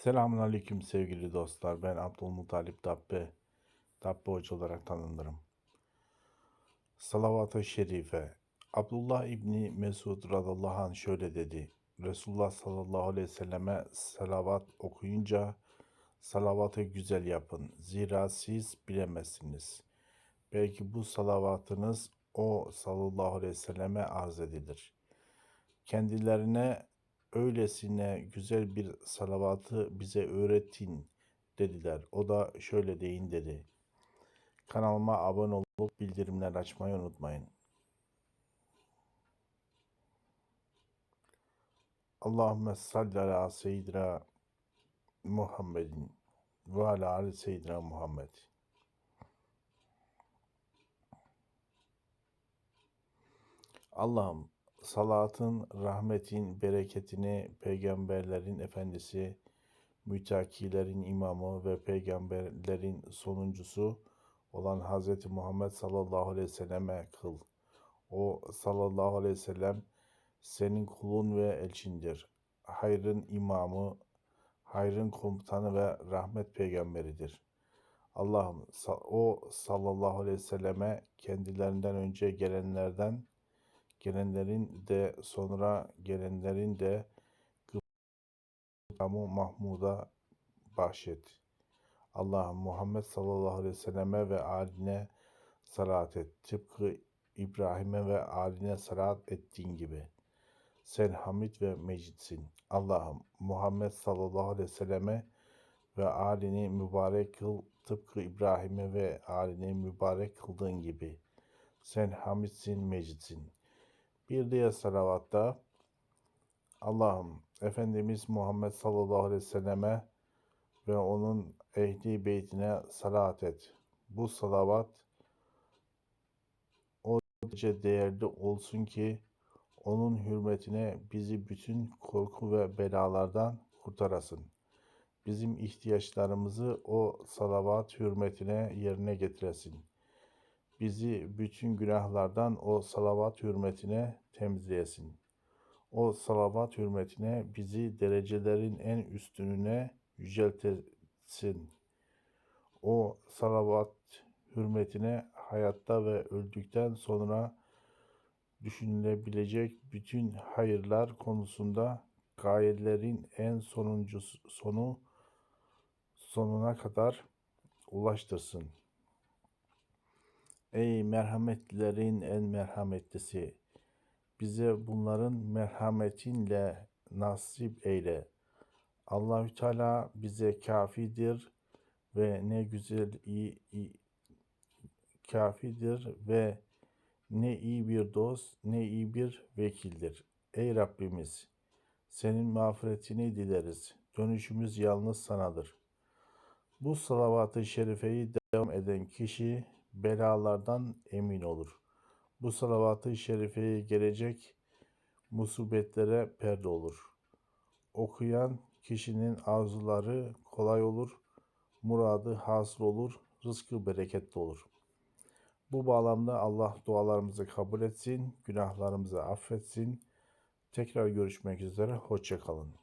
Selamünaleyküm sevgili dostlar. Ben Abdülmuttalip Dabbe. Dabbe Hoca olarak tanınırım. Salavat-ı Şerife. Abdullah İbni Mesud radallahu anh şöyle dedi. Resulullah sallallahu aleyhi ve selleme salavat okuyunca salavatı güzel yapın. Zira siz bilemezsiniz. Belki bu salavatınız o sallallahu aleyhi ve selleme arz edilir. Kendilerine öylesine güzel bir salavatı bize öğretin dediler. O da şöyle deyin dedi. Kanalıma abone olup bildirimler açmayı unutmayın. Allahümme salli ala seyyidina Muhammedin ve ala ali seyyidina Muhammed. Allah'ım salatın, rahmetin, bereketini peygamberlerin efendisi, mütakilerin imamı ve peygamberlerin sonuncusu olan Hz. Muhammed sallallahu aleyhi ve selleme kıl. O sallallahu aleyhi ve sellem senin kulun ve elçindir. Hayrın imamı, hayrın komutanı ve rahmet peygamberidir. Allah'ım o sallallahu aleyhi ve selleme kendilerinden önce gelenlerden gelenlerin de sonra gelenlerin de gıframı Mahmud'a bahşet. Allah'ım Muhammed sallallahu aleyhi ve selleme ve aline salat et. Tıpkı İbrahim'e ve aline salat ettiğin gibi. Sen hamid ve mecitsin. Allah'ım Muhammed sallallahu aleyhi ve selleme ve alini mübarek kıl. Tıpkı İbrahim'e ve alini mübarek kıldığın gibi. Sen hamidsin, mecitsin. Bir diğer salavatta Allah'ım Efendimiz Muhammed sallallahu aleyhi ve selleme ve onun ehli beytine salat et. Bu salavat o derece değerli olsun ki onun hürmetine bizi bütün korku ve belalardan kurtarasın. Bizim ihtiyaçlarımızı o salavat hürmetine yerine getiresin. Bizi bütün günahlardan o salavat hürmetine temizleyesin. O salavat hürmetine bizi derecelerin en üstününe yüceltesin. O salavat hürmetine hayatta ve öldükten sonra düşünülebilecek bütün hayırlar konusunda gayelerin en sonuncusu sonu sonuna kadar ulaştırsın. Ey merhametlilerin en merhametlisi, bize bunların merhametinle nasip eyle. Allahü Teala bize kafidir ve ne güzel iyi, iyi kafidir ve ne iyi bir dost ne iyi bir vekildir. Ey Rabbimiz senin mağfiretini dileriz. Dönüşümüz yalnız sanadır. Bu salavat-ı şerifeyi devam eden kişi belalardan emin olur. Bu salavat-ı şerifeye gelecek musibetlere perde olur. Okuyan kişinin arzuları kolay olur, muradı hasıl olur, rızkı bereketli olur. Bu bağlamda Allah dualarımızı kabul etsin, günahlarımızı affetsin. Tekrar görüşmek üzere, hoşçakalın.